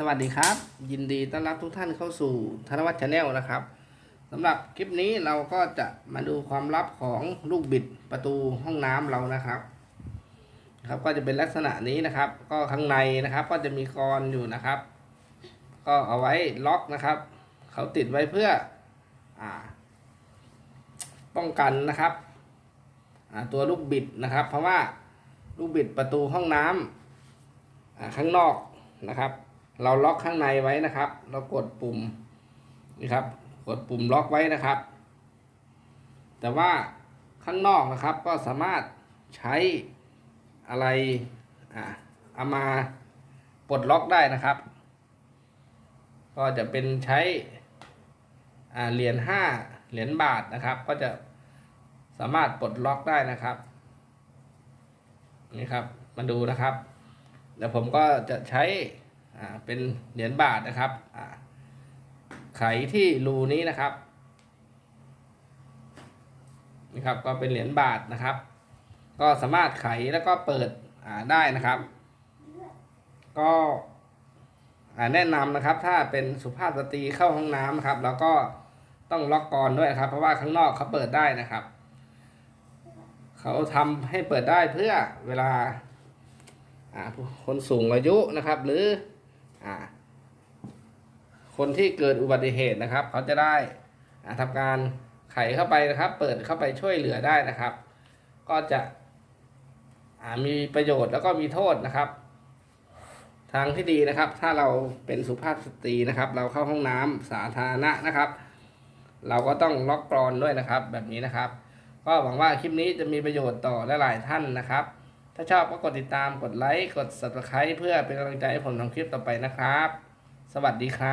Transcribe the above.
สวัสดีครับ ยินดีต้อนรับทุกท่านเข้าสู่ธนวัฒน์ชาแนลนะครับสำหรับคลิปนี้เราก็จะมาดูความลับของลูกบิดประตูห้องน้ำเรานะครับครับก็จะเป็นลักษณะนี้นะครับ ก็ข้างในนะครับ ก็จะมีกรอนอยู่นะครับ ก็เอาไว้ล็อกนะครับ เขาติดไว้เพื่ออ่า ป้องกันนะครับตัวลูกบิดนะครับ เพราะว่าลูกบิดประตูห้องน้ำอ่าข้างนอกนะครับ เราล็อกข้างในไว้นะครับ เรากดปุ่มนี่ครับ กดปุ่มล็อกไว้นะครับ แต่ว่าข้างนอกนะครับก็สามารถใช้อะไรอ่าเอามาปลดล็อกได้นะครับ ก็จะเป็นใช้อ่าเหรียญห้าเหรียญบาทนะครับ ก็จะสามารถปลดล็อกได้นะครับนี่ครับมาดูนะครับเดี๋ยวผมก็จะใช้ อ่าเป็นเหรียญบาทนะครับอ่าไขที่รูนี้นะครับนี่ครับก็เป็นเหรียญบาทนะครับ ก็สามารถไขแล้วก็เปิดอ่าได้นะครับ ก็แนะนำนะครับถ้าเป็นสุภาพสตรีเข้าห้องน้ำนะครับแล้วก็ต้องล็อกกรอนด้วยครับเพราะว่าข้างนอกเขาเปิดได้นะครับ เขาทำให้เปิดได้เพื่อเวลาอ่าคนสูงอายุนะครับ หรือ อ่า คนที่เกิดอุบัติเหตุนะครับ เขาจะได้อ่าทำการไขเข้าไปนะครับ เปิดเข้าไปช่วยเหลือได้นะครับ ก็จะมีประโยชน์แล้วก็มีโทษนะครับ ทางที่ดีนะครับ ถ้าเราเป็นสุภาพสตรีนะครับ เราเข้าห้องน้ำสาธารณะนะครับ เราก็ต้องล็อกกรอนด้วยนะครับ แบบนี้นะครับ ก็หวังว่าคลิปนี้จะมีประโยชน์ต่อหลายๆท่านนะครับ ถ้าชอบก็กดติดตามกดไลค์กด subscribe เพื่อเป็นกำลังใจให้ผมทำคลิปต่อไปนะครับ สวัสดีครับ